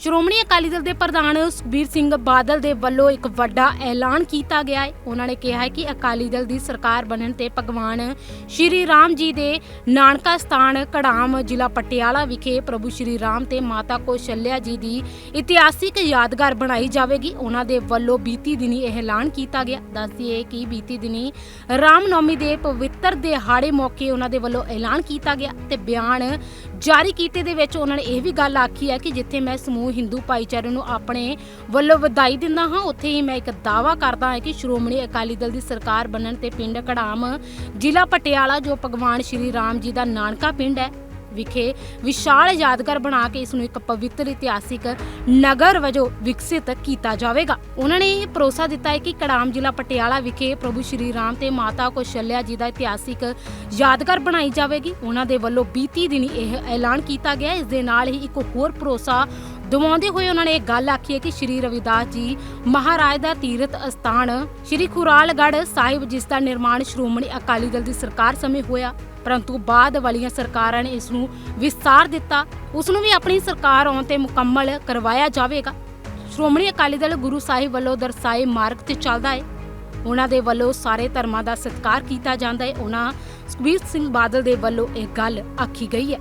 ਸ਼੍ਰੋਮਣੀ ਅਕਾਲੀ ਦਲ ਦੇ ਪ੍ਰਧਾਨ ਸੁਖਬੀਰ ਸਿੰਘ ਬਾਦਲ ਦੇ ਵੱਲੋਂ ਇੱਕ ਵੱਡਾ ਐਲਾਨ ਕੀਤਾ ਗਿਆ ਹੈ। ਉਹਨਾਂ ਨੇ ਕਿਹਾ ਹੈ ਕਿ ਅਕਾਲੀ ਦਲ ਦੀ ਸਰਕਾਰ ਬਣਨ ਤੇ ਭਗਵਾਨ ਸ਼੍ਰੀ ਰਾਮ ਜੀ ਦੇ ਨਾਨਕਾ ਸਥਾਨ ਕੜਾਮ ਜ਼ਿਲ੍ਹਾ ਪਟਿਆਲਾ ਵਿਖੇ ਪ੍ਰਭੂ ਸ਼੍ਰੀ ਰਾਮ ਤੇ ਮਾਤਾ ਕੌਸ਼ਲਿਆ ਜੀ ਦੀ ਇਤਿਹਾਸਿਕ ਯਾਦਗਾਰ ਬਣਾਈ ਜਾਵੇਗੀ। ਉਹਨਾਂ ਦੇ ਵੱਲੋਂ ਬੀਤੀ ਦਿਨੀ ਇਹ ਐਲਾਨ ਕੀਤਾ ਗਿਆ। ਦੱਸਦੀਏ ਕਿ ਬੀਤੀ ਦਿਨੀ ਰਾਮ ਨੌਮੀ ਦੇ ਪਵਿੱਤਰ ਦਿਹਾੜੇ ਮੌਕੇ ਉਹਨਾਂ ਦੇ ਵੱਲੋਂ ਐਲਾਨ ਕੀਤਾ ਗਿਆ ਤੇ ਬਿਆਨ ਜਾਰੀ ਕੀਤੇ ਦੇ ਵਿੱਚ ਉਹਨਾਂ ਨੇ ਇਹ ਵੀ ਗੱਲ ਆਖੀ ਹੈ ਕਿ ਜਿੱਥੇ ਮੈਂ ਸਮੂਹ ਹਿੰਦੂ ਭਾਈਚਾਰੇ ਨੂੰ ਆਪਣੇ ਵੱਲੋਂ ਵਧਾਈ ਦਿੰਦਾ ਹਾਂ, ਉੱਥੇ ਹੀ ਮੈਂ ਇੱਕ ਦਾਅਵਾ ਕਰਦਾ ਹਾਂ ਕਿ ਸ਼੍ਰੋਮਣੀ ਅਕਾਲੀ ਦਲ ਦੀ ਸਰਕਾਰ ਬਣਨ ਤੇ ਪਿੰਡ ਕੜਾਮ ਜ਼ਿਲ੍ਹਾ ਪਟਿਆਲਾ, ਜੋ ਭਗਵਾਨ ਸ਼੍ਰੀ ਰਾਮ ਜੀ ਦਾ ਨਾਨਕਾ ਪਿੰਡ ਹੈ ਵਿਖੇ ਵਿਸ਼ਾਲ ਯਾਦਗਾਰ ਬਣਾ ਕੇ ਇਸ ਨੂੰ ਇੱਕ ਪਵਿੱਤਰ ਇਤਿਹਾਸਿਕ ਨਗਰ ਵਜੋਂ ਵਿਕਸਿਤ ਕੀਤਾ ਜਾਵੇਗਾ। ਉਹਨਾਂ ਨੇ ਇਹ ਭਰੋਸਾ ਦਿੱਤਾ ਹੈ ਕਿ ਕੜਾਮ ਜ਼ਿਲ੍ਹਾ ਪਟਿਆਲਾ ਵਿਖੇ ਪ੍ਰਭੂ ਸ਼੍ਰੀ ਰਾਮ ਤੇ ਮਾਤਾ ਕੌਸ਼ਲਿਆ ਜੀ ਦਾ ਇਤਿਹਾਸਿਕ ਯਾਦਗਾਰ ਬਣਾਈ ਜਾਵੇਗੀ। ਉਹਨਾਂ ਦੇ ਵੱਲੋਂ ਬੀਤੀ ਦਿਨੀ ਇਹ ਐਲਾਨ ਕੀਤਾ ਗਿਆ। ਇਸ ਦੇ ਨਾਲ ਹੀ ਇੱਕ ਹੋਰ ਭਰੋਸਾ ਦਵਾਉਂਦੇ ਹੋਏ ਉਹਨਾਂ ਨੇ ਇਹ ਗੱਲ ਆਖੀ ਹੈ ਕਿ ਸ਼੍ਰੀ ਰਵਿਦਾਸ ਜੀ ਮਹਾਰਾਜ ਦਾ ਤੀਰਥ ਅਸਥਾਨ ਸ਼੍ਰੀ ਖੁਰਾਲਗੜ੍ਹ ਸਾਹਿਬ, ਜਿਸ ਦਾ ਨਿਰਮਾਣ ਸ਼੍ਰੋਮਣੀ ਅਕਾਲੀ ਦਲ ਦੀ ਸਰਕਾਰ ਸਮੇਂ ਹੋਇਆ। ਪਰੰਤੂ ਬਾਅਦ ਵਾਲੀਆਂ ਸਰਕਾਰਾਂ ਨੇ ਇਸ ਨੂੰ ਵਿਸਤਾਰ ਦਿੱਤਾ। ਉਸ ਨੂੰ ਵੀ ਆਪਣੀ ਸਰਕਾਰ ਆਉਣ ਤੇ ਮੁਕੰਮਲ ਕਰਵਾਇਆ ਜਾਵੇਗਾ। ਸ਼੍ਰੋਮਣੀ ਅਕਾਲੀ ਦਲ ਗੁਰੂ ਸਾਹਿਬ ਵੱਲੋਂ ਦਰਸਾਏ ਮਾਰਗ ਤੇ ਚੱਲਦਾ ਹੈ। ਉਹਨਾਂ ਦੇ ਵੱਲੋਂ ਸਾਰੇ ਧਰਮਾਂ ਦਾ ਸਤਿਕਾਰ ਕੀਤਾ ਜਾਂਦਾ ਹੈ। ਉਹਨਾਂ ਸੁਖਬੀਰ ਸਿੰਘ ਬਾਦਲ ਦੇ ਵੱਲੋਂ ਇਹ ਗੱਲ ਆਖੀ ਗਈ ਹੈ।